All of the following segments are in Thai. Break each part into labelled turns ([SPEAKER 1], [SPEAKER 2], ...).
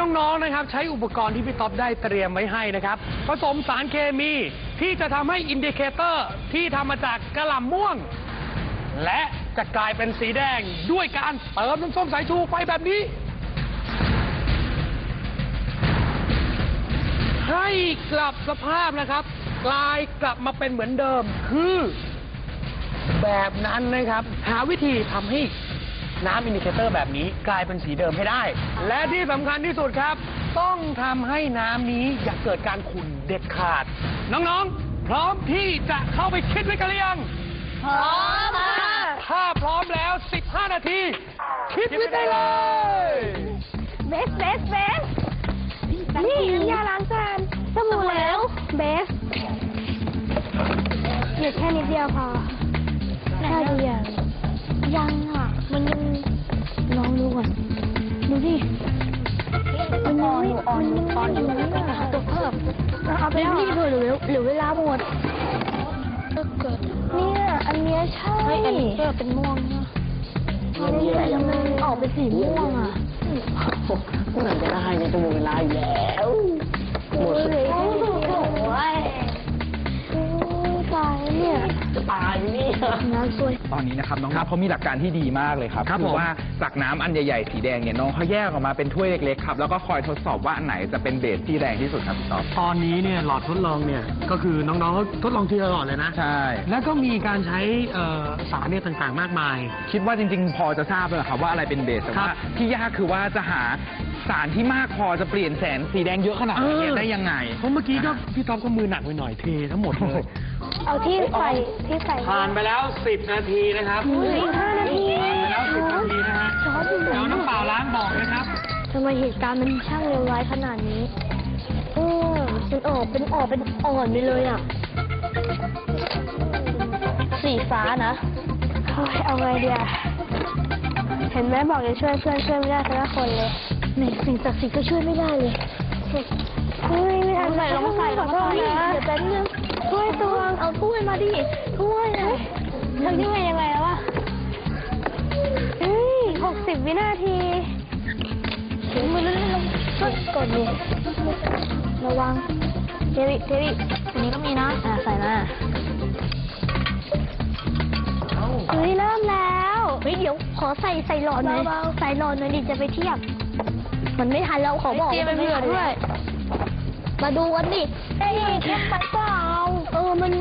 [SPEAKER 1] น้องๆนะครับ ใช้อุปกรณ์ที่พี่ต๊อบได้เตรียมไว้ให้นะครับ ผสมสารเคมีที่จะทำให้อินดิเคเตอร์ที่ทำมาจากกระหล่ำม่วง และจะกลายเป็นสีแดงด้วยการเติมน้ำส้มสายชูไปแบบนี้ ให้กลับสภาพนะครับ กลายกลับมาเป็นเหมือนเดิมคือ แบบนั้นนะครับ หาวิธีทำให้ น้ำอินดิเคเตอร์แบบนี้กลายเป็นสีเดิมให้ได้ และที่สำคัญที่สุดครับ ต้องทำให้น้ำนี้อย่าเกิดการขุ่นเด็ดขาด น้องๆ พร้อมที่จะเข้าไปคิดไว้กันหรือยัง
[SPEAKER 2] พร้อมค่ะ
[SPEAKER 1] ถ้าพร้อมแล้ว 15 นาที คิดไว้ได้เลย
[SPEAKER 2] เบสเบสเบสนี่น้ำยาล้างจานสบู่แล้วเบสหยุดแค่นิดเดียวพอได้หรือยัง ยังอะ มันยังลองดูก่อนดูดิมันยังไม่มันยังอ่อนอยู่นะตัวเพิ่มเอาไปรีบๆเถอะหรือหรือเวลาหมดเนี่ยอันเนี้ยใช่อันนี้เป็นม่วงนะแต่ทำไมมันออกเป็นสีม่วงอะ
[SPEAKER 3] เมื่อไหร่จะได้เนี่ยจะหมดเวลาอยู่แล้วหมดสุด
[SPEAKER 2] โอ้ยตายเนี่ย
[SPEAKER 3] จะตายเนี่ย
[SPEAKER 2] น้ำสวย
[SPEAKER 4] ตอนนี้นะครับน้องนับเขามีหลักการที่ดีมากเลยครับ
[SPEAKER 1] ครับ
[SPEAKER 4] อ
[SPEAKER 1] ผม
[SPEAKER 4] ว่าจากน้ำอันใหญ่ๆสีแดงเนี่ยน้องเขาแยกออกมาเป็นถ้วยเล็กๆครับแล้วก็คอยทดสอบว่าอันไหนจะเป็นเบสที่แรงที่สุดครับพี่ต๊อบ
[SPEAKER 1] ตอนนี้เนี่ยหลอดทดลองเนี่ยก็คือน้องๆเขาทดลองทีละหลอดเลยนะ
[SPEAKER 4] ใช่
[SPEAKER 1] แล้วก็มีการใช้เอ่อสารเนี่ยต่างๆมากมาย
[SPEAKER 4] คิดว่าจริงๆ พอจะทราบเลยเหรอครับว่าอะไรเป็นเบสแต่
[SPEAKER 1] ครั
[SPEAKER 4] ว่า
[SPEAKER 1] บ
[SPEAKER 4] ที่ยากคือว่าจะหา สารที่มากพอจะเปลี่ยนแสนสีแดงเยอะขนาดนี้ได้ยังไง
[SPEAKER 1] เพราะเมื่อกี้ก็พี่ต๊อบก็มือหนักไปหน่อยเททั้งหมดเลย
[SPEAKER 2] เอาที่ใส่ที่ใส่
[SPEAKER 1] ผ่านไปแล้ว 10 นาทีนะครับ
[SPEAKER 2] เหลืออีกห้านาที
[SPEAKER 1] ผ่านไปแล้ว10นาทีนะฮะ
[SPEAKER 2] ช้อนอยู่ไหน
[SPEAKER 1] เดี๋ยวน้ำเปล่าล้างบอกนะครับ
[SPEAKER 2] ทำไมเหตุการณ์มันช่างเลวร้ายขนาดนี้เออมันออกเป็นออกเป็นอ่อนไปเลยอะ สีฟ้านะเฮ้ยเอาไงเดียเห็นไหมบอกจะช่วยเพื่อนช่วยไม่ได้สักคนเลย หนึ่งสิ่งศักดิ์สิทธิ์ก็ช่วยไม่ได้เลยเฮ้ยไม่ทันใส่ลงใส่ลงใส่เดี๋ยวแป๊บนึงถ้วยตวงเอาถ้วยมาดิถ้วยนะทำยังไงยังไงแล้ววะเฮ้ยหกสิบวินาทีถึงมือแล้วลงกดดิระวังเทวิเทวิอันนี้ก็มีนะอ่าใส่มาเฮ้ยเริ่มแล้ว เฮ้ยเดี๋ยวขอใส่ใส่หลอดหน่อยใส่หลอดหน่อยดิจะไปเทียบ มันไม่ทันแล้วขอบอกมันไม่ทันด้วย มาดูกันดิเอ้ยเข้มไปเปล่าเออมัน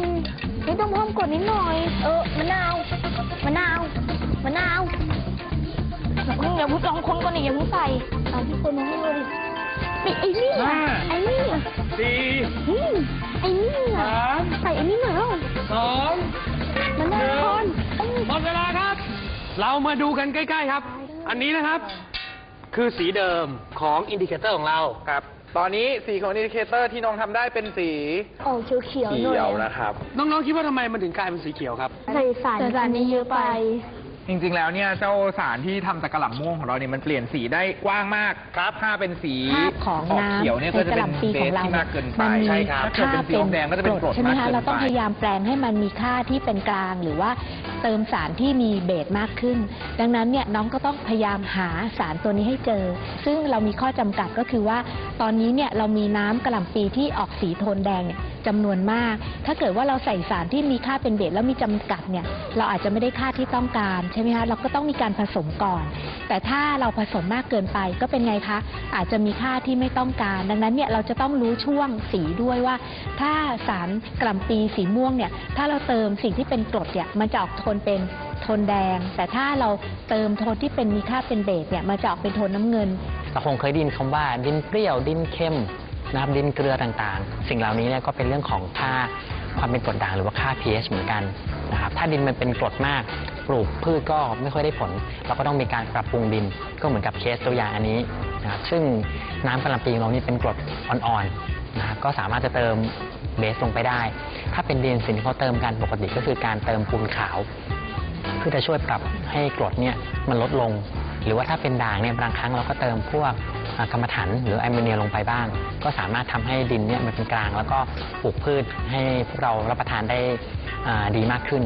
[SPEAKER 2] ไม่ต้องเพิ่มกดนิดหน่อย เออมะนาวมะนาวมะนาวอย่าเพิ่งอย่าเพิ่งลองคนก่อนดิอย่าเพิ่งใส่เอาที่คนมาให้ดูดิไอ้นี่อะไอ้นี่อะ
[SPEAKER 1] สี่
[SPEAKER 2] อืมไอ้นี่อะ
[SPEAKER 1] สาม
[SPEAKER 2] ใส่ไอ้นี่หน่อยแล้ว
[SPEAKER 1] สอง
[SPEAKER 2] มะนาวคน
[SPEAKER 1] หมดเวลาครับ เรามาดูกันใกล้ ๆ ครับ อันนี้นะครับ คือสีเดิมของอินดิเคเตอร์ของเรา
[SPEAKER 4] ครับ ตอนนี้สีของอินดิเคเตอร์ที่น้องทำได้เป็นสี
[SPEAKER 2] ออกเขียวๆหน่อย
[SPEAKER 4] เขียวนะครับ
[SPEAKER 1] น้องๆคิดว่าทำไมมันถึงกลายเป็นสีเขียวครับ
[SPEAKER 2] ใส่สารสารนี้เยอะไป
[SPEAKER 4] จริงๆ แล้วเนี่ยเจ้าสารที่ทำจากกระหล่ำม่วงของเราเนี่ยมันเปลี่ยนสีได้กว้างมากครับถ้าเป็นสี
[SPEAKER 5] ภาพของ
[SPEAKER 4] ก
[SPEAKER 5] น้ำ
[SPEAKER 4] เขียวเนี่ยก็จะ
[SPEAKER 5] ในก
[SPEAKER 4] เป็
[SPEAKER 5] ระห
[SPEAKER 4] น
[SPEAKER 5] ล่ำปี
[SPEAKER 4] เบ
[SPEAKER 5] ของ
[SPEAKER 4] ส
[SPEAKER 5] เรา
[SPEAKER 4] ที่
[SPEAKER 5] เนี่
[SPEAKER 4] มายกเกินไป
[SPEAKER 5] มันมี
[SPEAKER 4] ใช่ครับถ้า
[SPEAKER 5] ค่า
[SPEAKER 4] เป็นสีแดงก็จะเป็นกรด
[SPEAKER 5] ใช่ไหม
[SPEAKER 4] มาก
[SPEAKER 5] คะ
[SPEAKER 4] เกิน
[SPEAKER 5] เราต้อง
[SPEAKER 4] ไป
[SPEAKER 5] พยายามแปลงให้มันมีค่าที่เป็นกลางหรือว่าเติมสารที่มีเบสมากขึ้น ดังนั้นเนี่ยน้องก็ต้องพยายามหาสารตัวนี้ให้เจอ ซึ่งเรามีข้อจำกัดก็คือว่า ตอนนี้เนี่ยเรามีน้ำกระหล่ำปีที่ออกสีโทนแดงเนี่ย จำนวนมาก ถ้าเกิดว่าเราใส่สารที่มีค่าเป็นเบสแล้วมีจำกัดเนี่ย เราอาจจะไม่ได้ค่าที่ต้องการใช่ไหมคะเราก็ต้องมีการผสมก่อน แต่ถ้าเราผสมมากเกินไปก็เป็นไงคะ อาจจะมีค่าที่ไม่ต้องการ ดังนั้นเนี่ยเราจะต้องรู้ช่วงสีด้วยว่า ถ้าสารกล่ำปีสีม่วงเนี่ย ถ้าเราเติมสิ่งที่เป็นกรดเนี่ยมันจะออกโทนเป็นโทนแดง แต่ถ้าเราเติมโทนที่เป็นมีค่าเป็นเบสเนี่ยมันจะออกเป็นโทนน้ำเงิน
[SPEAKER 3] เราคงเคยได้ยินคำว่าดินเปรี้ยวดินเค็ม นะครับดินเกลือต่างๆ สิ่งเหล่านี้เนี่ยก็เป็นเรื่องของค่าความเป็นกรดด่างหรือว่าค่า pH เหมือนกันนะครับถ้าดินมันเป็นกรดมากปลูกพืชก็ไม่ค่อยได้ผล เราก็ต้องมีการปรับปรุงดินก็เหมือนกับเคสตัวอย่างอันนี้นะครับซึ่งน้ำกะหล่ำปีของเรานี่เป็นกรดอ่อนๆนะครับก็สามารถจะเติมเบสลงไปได้ ถ้าเป็นดินสิ่งที่เขาเติมกันปกติก็คือการเติมปูนขาวเพื่อจะช่วยปรับให้กรดเนี่ยมันลดลง หรือว่าถ้าเป็นด่างเนี่ยบางครั้งเราก็เติมพวก กรรมฐานหรือแอมโมเนียลงไปบ้าง ก็สามารถทำให้ดินเนี่ยมันเป็นกลาง แล้วก็ปลูกพืชให้พวกเรารับประทานได้ดีมากขึ้น